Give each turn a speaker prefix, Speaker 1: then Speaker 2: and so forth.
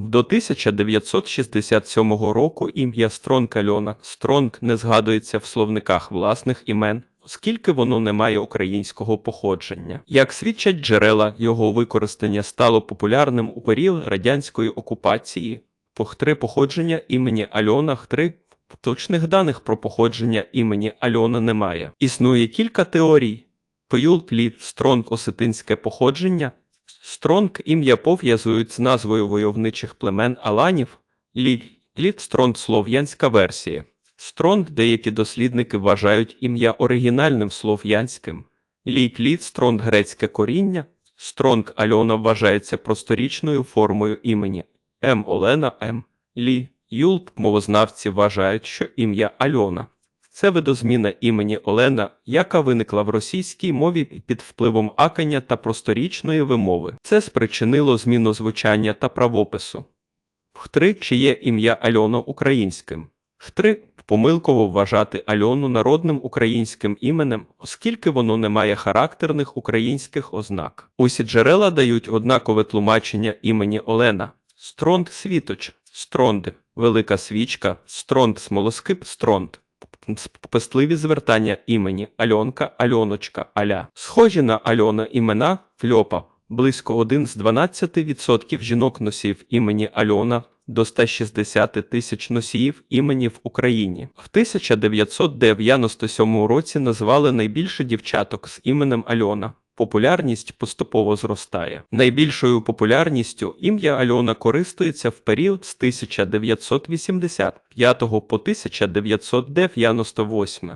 Speaker 1: До 1967 року ім'я Стронг Альона Стронг не згадується в словниках власних імен, оскільки воно не має українського походження. Як свідчать джерела, його використання стало популярним у період радянської окупації. Похтри походження імені Альона Хтри точних даних про походження імені Альона немає. Існує кілька теорій. Пеюлт Лід Стронг осетинське походження. Стронг ім'я пов'язують з назвою войовничих племен Аланів. Лід Лід Стронг слов'янська версія. Стронг деякі дослідники вважають ім'я оригінальним слов'янським. Лід Лід Стронг грецьке коріння. Стронг Альона вважається просторічною формою імені М. Олена М. Лі. Юлп мовознавці вважають, що ім'я Альона це видозміна імені Олена, яка виникла в російській мові під впливом акання та просторічної вимови. Це спричинило зміну звучання та правопису. Хтри, чиє ім'я Альона українським. Хтри помилково вважати Альону народним українським іменем, оскільки воно не має характерних українських ознак. Усі джерела дають однакове тлумачення імені Олена. Стронг світоч, стронди, велика свічка, стронд смолоскип, стронд. Пестливі звертання імені Альонка, Альоночка, Аля. Схожі на Альона імена Фльопа. Близько 1 з 12% жінок носів імені Альона до 160 тисяч носіїв імені в Україні. В 1997 році назвали найбільше дівчаток з іменем Альона. Популярність поступово зростає. Найбільшою популярністю ім'я Альона користується в період з 1985 по 1998.